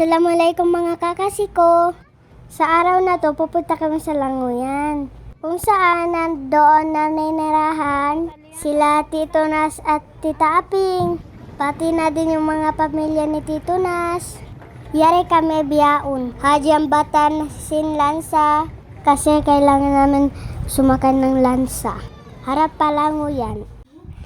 Assalamualaikum mga kakasi ko. Sa araw na to, pupunta kami sa Languyan. Kung saan nandoon na ninirahan sila Tito Nas at Tita Aping. Pati na din yung mga pamilya ni Tito Nas. Yari kami biyaon. Hadyambatan sin lansa kasi kailangan namin sumakay ng lansa. Harap pa Languyan.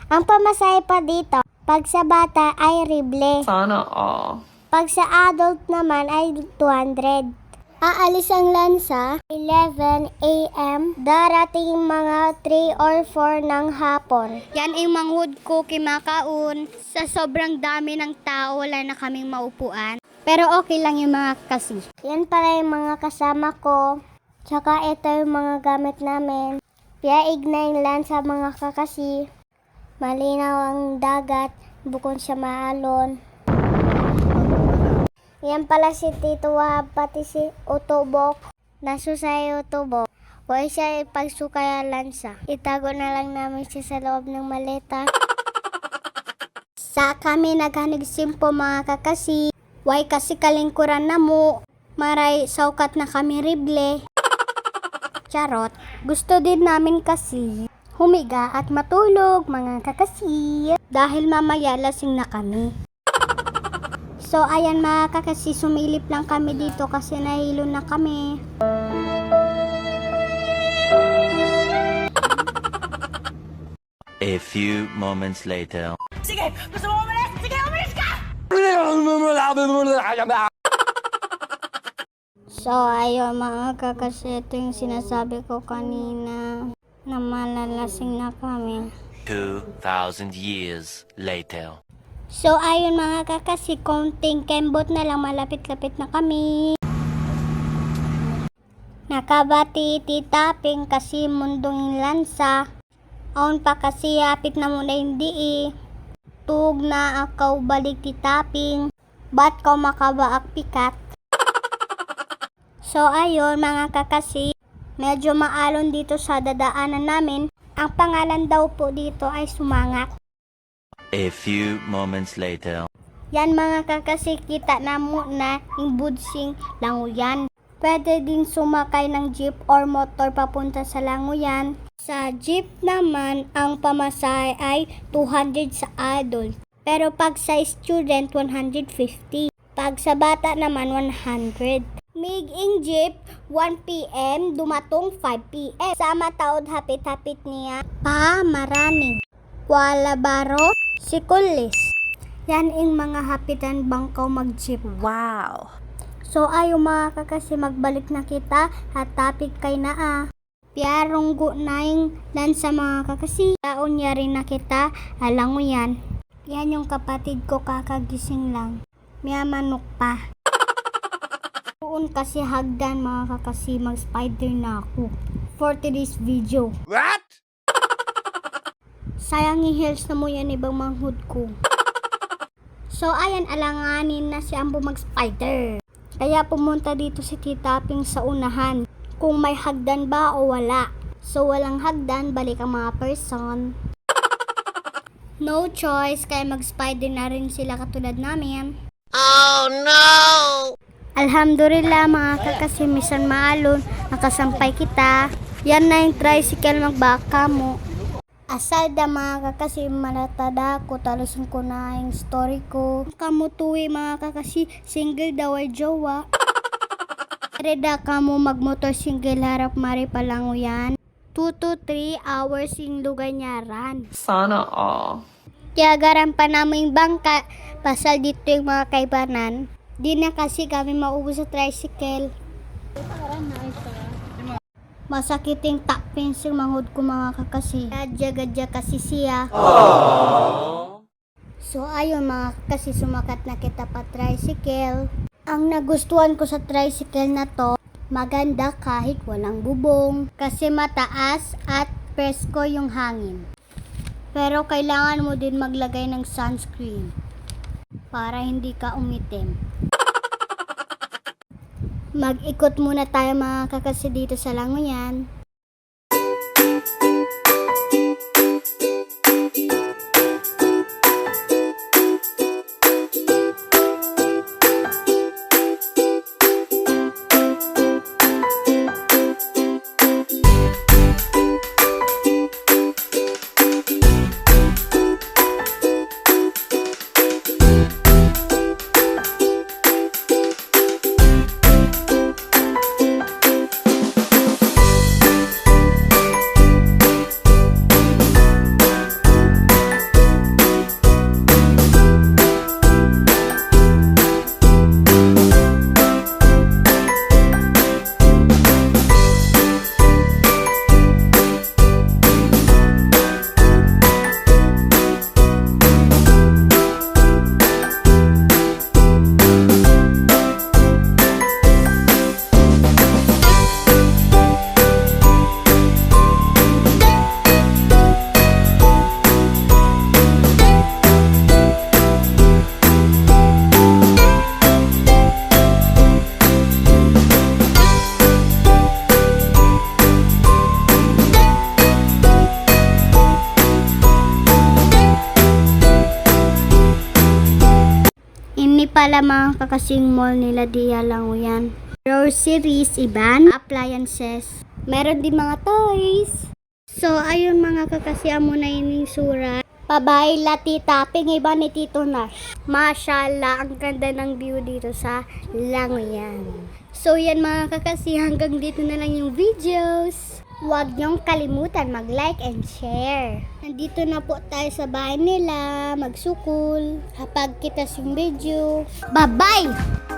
Ang pamasahe pa dito, pag sa bata ay rible. Sana all. Pag sa adult naman ay 200. Aalis ang lansa 11 a.m. Darating mga 3 or 4 ng hapon. Yan ang manghud ko kimakaon. Sa sobrang dami ng tao, wala na kaming maupuan. Pero okay lang yung mga kasi. Yan pala yung mga kasama ko. Tsaka ito yung mga gamit namin. Piaig na yung lansa mga kakasi. Malinaw ang dagat, bukod sa maalon. Yan pala si Tito Wahab, pati si Otobok. Naso sa Otobok. Huwag siya ipagsukaya lansa. Itago na lang namin siya sa loob ng maleta. sa kami naghanig simpo mga kakasi. Why kasi kalingkuran na mo. Maray saukat na kami rible. Charot. Gusto din namin kasi humiga at matulog mga kakasi. Dahil mamaya lasing na kami. So ayan mga kakasi, sumilip lang kami dito kasi nahilo na kami. A few moments later. Sige! Gusto mo umalis? Sige, umalis ka! So ayun mga kakasi, ito yung sinasabi ko kanina na malalasing na kami. 2,000 years later. So ayun mga kakasi, konting kembot na lang, malapit-lapit na kami. Nakabati titaping kasi mundong lansa. Aon pa kasi hapit na muna hindi eh. Tug na akaw balik titaping. Ba't ka makabaak pikat? So ayun mga kakasi, medyo maalon dito sa dadaanan namin. Ang pangalan daw po dito ay sumangak. A few moments later. Yan mga kakasi, kita na muna yung budsing languyan. Pwede din sumakay ng jeep or motor papunta sa languyan. Sa jeep naman, ang pamasahe ay 200 sa adult. Pero pag sa student, 150. Pag sa bata naman, 100. Mig ing jeep, 1 p.m. dumatong 5 p.m. Sama taod hapit-hapit niya. Pa, marani. Kuala Baro, Sikulis. Yan ang mga hapitan bangkaw mag-jeep. Wow! So ayo mga kakasi magbalik na kita at topic kay na ah. Piarong go na yung lan sa mga kakasi. Taon niya rin na kita, alam mo yan. Yan yung kapatid ko kakagising lang. Miya manok pa. Doon kasi hagdan mga kakasi mag-spider na ako. For today's video. What? Sayang i-heels na mo yan ibang manghud ko. So ayan, alanganin na si Ambo mag-spider. Kaya pumunta dito si Tita Ping sa unahan. Kung may hagdan ba o wala. So walang hagdan, balik ang mga person. No choice, kaya mag-spider na rin sila katulad namin. Oh no! Alhamdulillah mga kakasimisan maalon, nakasampay kita. Yan na yung tricycle magbaka mo. Asal da mga kakasi malatada ko talusin ko na yung story ko. Kamutuwi mga kakasi single daw ay jowa. Reda ka mo magmotor single harap mari palango yan. 2 to 3 hours yung lugar nyaran. Sana all. Kaya garan pa namin bangka, pasal dito yung mga kaibanan. Di na kasi kami maubos sa tricycle. Masakit yung top pencil manghod ko mga kakasi. Gadya-gadya kasi siya. So ayun mga kakasi, sumakat na kita pa tricycle. Ang nagustuhan ko sa tricycle na to, maganda kahit walang bubong. Kasi mataas at presko yung hangin. Pero kailangan mo din maglagay ng sunscreen para hindi ka umitim. Mag-ikot muna tayo mga kakasi dito sa Langoyan. Pala mga kakasing mall nila Dia Languyan. Groceries, iban, appliances. Meron din mga toys. So, ayun mga kakasiya mo na yun yung surat. Pabay la tita, pingiba ni Tito Nash. Mashallah, ang ganda ng view dito sa Langoyan. So yan mga kakasi, hanggang dito na lang yung videos. Huwag niyong kalimutan mag-like and share. Nandito na po tayo sa bahay nila, magsukul. Kapag kita yung video. Bye-bye!